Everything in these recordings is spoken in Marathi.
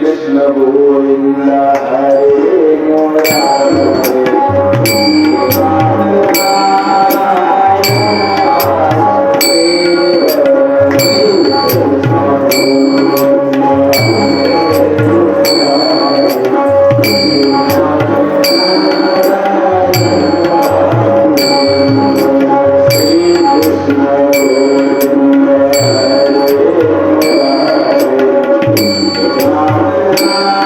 कृष्ण गोविन्द हरे मुरारे Amen.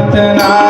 सतना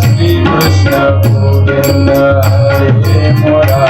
श्री कृष्ण गोविंद हरे मोरा